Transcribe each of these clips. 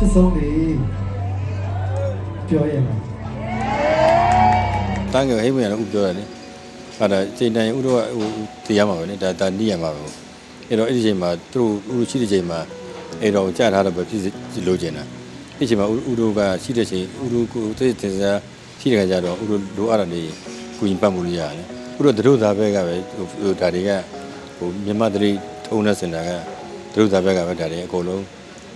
ချစ်ဆုံးလေးပြောရမှာတန်းငယ်ဟိမရတော့ဥပြောတယ်လေဟာဒါချိန်တိုင်းဥတော့ဟိုတရားမှာပဲလေဒါဒါနိရမှာပဲအဲ့တော့အဲ့ဒီချိန်မှာသူတို့ဥရှိတဲ့ချိန်မှာအဲ့တော့ကြာထားတော့ပဲဖြစ်လို့ကျင်တာအဲ့ချိန်မှာဥတို့ကရှိတဲ့ချိန်ဥတို့ကိုသိတဲ့စားရှိတဲ့ခါကျတော့ဥတို့လိုအပ်တာနေကိုရင်ပတ်မှုလို့ရတယ်ဥတို့တို့သားဘက်ကပဲဟိုဒါတွေကဟိုမြန်မာတရိထုံးတဲ့စင်တာကတို့သားဘက်ကပဲဒါတွေအကုန်လုံး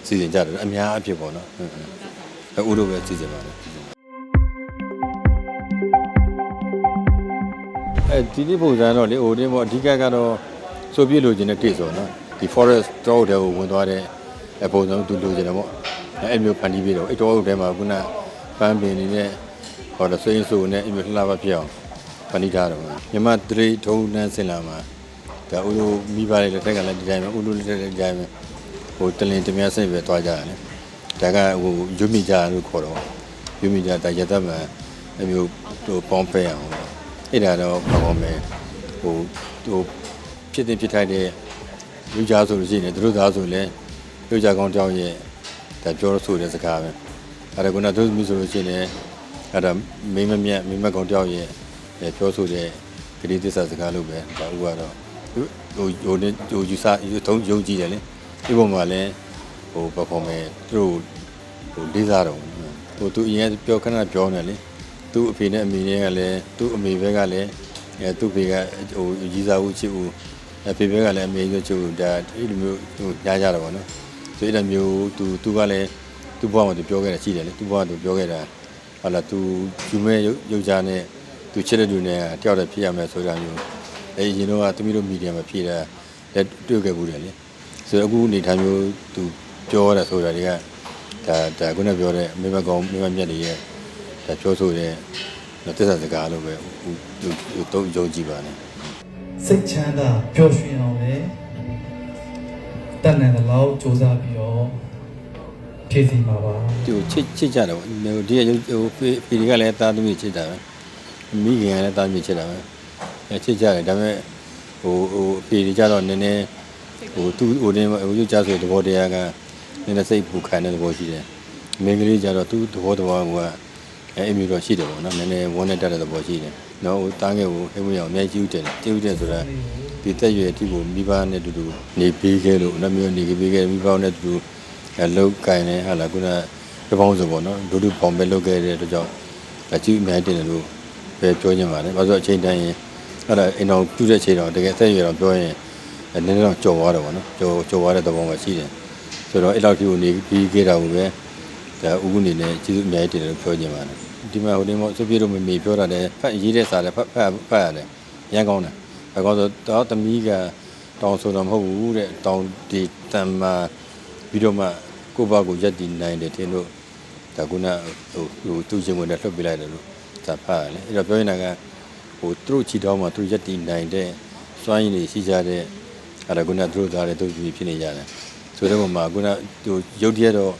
စီစဉ်ကြတယ်အများအဖြစ်ပေါ့နော်ဟုတ်ဟုတ်ဥတို့ပဲစီစဉ်ပါလေအဲဒီနေ့ပုံစံတော့လေဟိုတင်းပေါ့အဓိကကတော့ဆိုပြလိုချင်တဲ့ case ပေါ့နော်ဒီ forest တောအုပ်တွေကိုဝင်သွားတဲ့အပုံစံသူလိုချင်တယ်ပေါ့အဲအဲ့မျိုးဖန်တီးပြီးတော့အဲ့တောအုပ်ထဲမှာခုနပန်းပင်နေတဲ့ဟောတော့စိမ်းဆိုနဲ့အဲ့မျိုးလှလှပဖြစ်အောင်ဖန်တီးထားတယ်ပေါ့မြမတရိထုံးနှန်းစင်လာမှာဒါဥလိုမိပါလေလက်ထက်ကလည်းဒီတိုင်းပဲဥလိုလက်ထက်ကဒီတိုင်းပဲ ဟိုတလင်တမယစိတ်ပဲသွားကြတယ်ဒါကဟိုယူမိကြလို့ခေါ်တော့ယူမိကြဒါရသက်မှအဲ့မျိုးဟိုပေါင်းဖက်အောင်အဲ့ဒါတော့ဘာကောင်းမဲဟိုဟိုဖြစ်တဲ့ဖြစ်ထိုက်တဲ့လူကြားဆိုလို့ရှိရင်သူတို့သားဆိုလည်းလူကြားကောင်းတောင်းရဲ့ဒါပြောလို့ဆိုတဲ့စကားပဲအဲ့ဒါကနတို့မျိုးဆိုလို့ရှိရင်လည်းအဲ့ဒါမင်းမမြတ်မင်းမကောင်းတောင်းရဲ့ပြောဆိုတဲ့ဂတိသစ္စာစကားလို့ပဲဒါဥကတော့ဟိုဟိုနေဟိုယူဆထုံးယုံကြည်တယ်လေ ဒီပုံမှာလည်းဟိုဘာကောင်းမဲသူတို့ဟိုလေးစားတော့ဟိုသူအရင်ပြောခဏပြောနေလေသူ့အဖေနဲ့အမေနဲ့ကလည်းသူ့အမေဘက်ကလည်းအဲသူ့ဖေကဟိုကြီးစားဦးချစ်ဦးအဖေဘက်ကလည်းအမေကချစ်ဦးဒါအဲ့လိုမျိုးဟိုညားကြတာပေါ့နော်ဆိုအဲ့လိုမျိုးသူသူကလည်းသူ့ဘဝမှာသူပြောခဲ့တာရှိတယ်လေသူ့ဘဝသူပြောခဲ့တာဟာလာသူယူမဲ့ရုပ်ကြားနဲ့သူချစ်တဲ့လူနဲ့တယောက်တည်းဖြစ်ရမယ်ဆိုတာမျိုးအဲရင်တော့ကသူမျိုးတို့မီဒီယာမှာဖြည့်တာလက်တွေ့ခဲ့ဘူးတယ်လေ ဆိုတော့အခုအနေထားမျိုးသူပြောရတာဆိုတာတွေကဒါဒါခုနပြောတဲ့အမေမကောင်အမေမမြတ်တွေရဲ့ဒါပြောဆိုတဲ့တစ္ဆာစကားလို့ပဲဟိုဟိုတော့ယုံကြည်ပါနဲ့စိတ်ချမ်းသာပျော်ရွှင်အောင်လေတတ်နိုင်တဲ့လောက်စူးစမ်းပြီးတော့ဖြည့်စီမှာပါဒီကိုချစ်ချစ်ကြတယ်ပေါ့ဟိုဒီကဟိုဖေဖေတွေကလည်းတာသမီးချစ်တာပဲမိခင်ကလည်းတာသမီးချစ်တာပဲအဲချစ်ကြတယ်ဒါပေမဲ့ဟိုဟိုဖေတွေကြတော့နည်းနည်း ဟိုသူ့ဟိုတင်းဟိုရုပ်ကြဆိုတဲ့သဘောတရားကနည်းနည်းစိတ်ပူခံတဲ့သဘောရှိတယ်မင်းကလေးကြတော့သူ့သဘောတရားကအဲအမျိုးတော့ရှိတယ်ပေါ့နော်နည်းနည်းဝန်းနဲ့တက်တဲ့သဘောရှိတယ်နော်ဟိုတားငယ်ကိုဟိမရောင်အများကြီးဥတယ်တိဥတယ်ဆိုတာဒီတက်ရွယ်အထိကိုမိဘနဲ့တူတူနေပေးခဲ့လို့နှမျိုးနေပေးခဲ့မိဘနဲ့တူတူအလုတ်ကင်နေဟာလာခုနကပောင်းဆိုပေါ့နော်ဒုဒုပေါင်ပဲလုတ်ခဲ့တဲ့အတွက်ကြောင့်အကျူအများကြီးတင်တယ်လို့ပဲပြောချင်ပါတယ်။ဘာလို့အချိန်တိုင်းရင်အဲ့ဒါအိမ်တော်ပြုတဲ့အချိန်တော့တကယ်တက်ရွယ်တော့ပြောရင် နည်းနည်းတော့ကြော်သွားတယ်ပေါ့နော်။ကြော်ကြော်သွားတဲ့သဘောမှရှိတယ်။ဆိုတော့အဲ့လောက်ထိကိုနေပြီးခဲ့တာကိုပဲဒါဥက္ကုနေနဲ့ကျေးဇူးအများကြီးတင်တယ်လို့ပြောချင်ပါတယ်။ဒီမှာဟိုဒီမှာစုပြေတို့မမေပြောတာလည်းဖတ်ရေးတဲ့စာလည်းဖတ်ဖတ်ဖတ်ရတယ်။ရန်ကောင်းတယ်။အကောဆိုတော့သမီးကတောင်ဆိုတော့မဟုတ်ဘူးတဲ့တောင်ဒီတမ်မာပြီးတော့မှကိုယ့်ဘာကိုရက်တည်နိုင်တယ်တင်လို့ဒါကုနာဟိုဟိုသူ့ချင်းဝင်နဲ့လှုပ်ပြလိုက်တယ်လို့သာဖတ်ရတယ်အဲ့တော့ပြောနေတာကဟိုသူတို့ချီတောင်းမှာသူရက်တည်နိုင်တဲ့စွမ်းရည်တွေရှိကြတဲ့ အဲ့ဒါကုနာသူတို့သားတဲ့သူကြီးဖြစ်နေကြတယ်ဆိုတဲ့ပုံမှာကုနာဟိုရုပ်တရက်တော့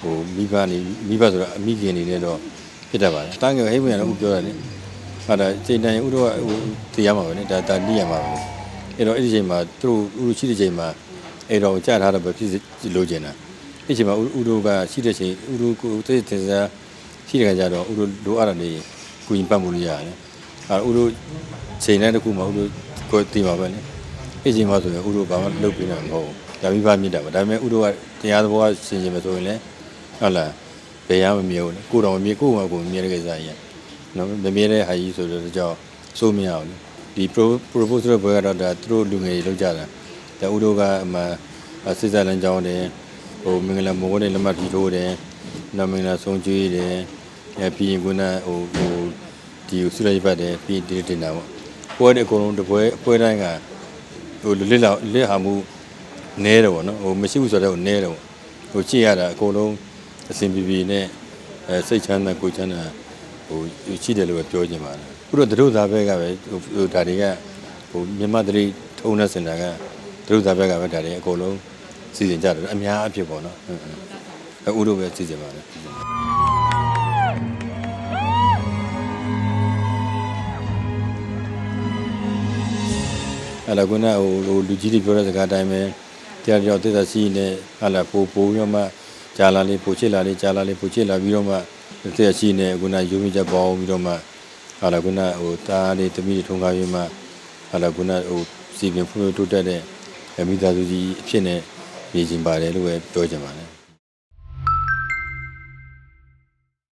ဟိုမိဘနေမိဘဆိုတော့အမိခင်နေနဲ့တော့ဖြစ်တတ်ပါတယ်တန်းငယ်ဟိမရတော့ဥပြောရတယ်ဟာဒါချိန်တိုင်းဥတော့ဟိုတရားမှာပဲလေဒါဒါနိရမှာပဲအဲ့တော့အဲ့ဒီချိန်မှာသူတို့ဥရှိတဲ့ချိန်မှာအဲ့တော့ကြာထားတော့ပဲဖြစ်လို့ကျင်တာအဲ့ချိန်မှာဥတို့ကရှိတဲ့ချိန်ဥတို့ကိုသိတဲ့စားရှိတဲ့ခါကျတော့ဥတို့လိုအပ်တာနေကိုရင်ပတ်မှုလို့ရတယ်အဲဥတို့ချိန်တိုင်းတစ်ခုမှာဥတို့ကိုတည်မှာပဲလေ အဲ့ချိန်မှာဆိုရင်ဥတို့ဘာမှလုပ်ပြနေတာမဟုတ်ဘူးဒါမိဘမြင့်တာပါဒါပေမဲ့ဥတို့ကတရားသဘောရှင်းရှင်းမဆိုရင်လည်းဟုတ်လားဘယ်ရမမြဲဘူးလေကိုတော်မမြဲကိုယ်ကကိုမမြဲတဲ့ကိစ္စကြီးနော်မမြဲတဲ့ဟာကြီးဆိုတော့ကြောင့်စိုးမရအောင်လေဒီ proposal ဘွဲကတော့ဒါသူတို့လူငယ်တွေလောက်ကြတာဒါဥတို့ကအမှစစ်စားလမ်းကြောင်းတယ်ဟိုမင်္ဂလာမိုးနဲ့လက်မှတ်ထီထိုးတယ်နော်မင်္ဂလာဆုံးကျွေးတယ်အဲပြီးရင်ခုနဟိုဟိုဒီဆုလိုက်ပတ်တယ်ပြီးဒီတင်တာပေါ့ပွဲတဲ့အကုန်လုံးတပွဲအပွဲတိုင်းက ဟိုလစ်လောက်လစ်ဟာမှုနဲတယ်ပေါ့နော်ဟိုမရှိဘူးဆိုတော့နဲတယ်ပေါ့ဟိုကြည့်ရတာအကုန်လုံးအဆင်ပြေပြေနဲ့အဲစိတ်ချမ်းသာကိုယ်ချမ်းသာဟိုရှိတယ်လို့ပဲပြောချင်ပါတယ်ခုတော့တို့သားဘက်ကပဲဟိုဟိုဒါတွေကဟိုမြန်မာတရိထုံးတဲ့စင်တာကတို့သားဘက်ကပဲဒါတွေအကုန်လုံးစီစဉ်ကြတယ်အများအဖြစ်ပေါ့နော်ဟုတ်ဟုတ်အဲဦးတို့ပဲစီစဉ်ပါတယ် အဲ့ဒါကဟိုဟိုလူကြီးတွေပြောတဲ့စကားအတိုင်းပဲတရားကြောင့်တစ္ဆာရှိနေဟာလာပို့ပို့ပြီးတော့မှကြာလာလေးပိုချစ်လာလေးကြာလာလေးပိုချစ်လာပြီးတော့မှတစ်သက်ရှိနေခုနရုံးမြချက်ပေါင်းပြီးတော့မှဟာလာခုနဟိုတားလေးတမိတွေထုံကားပြီးမှဟာလာခုနဟိုစီပင်ဖွံ့ဖြိုးတိုးတက်တဲ့မိသားစုကြီးအဖြစ်နဲ့နေကျင်ပါတယ်လို့ပဲပြောချင်ပါတယ်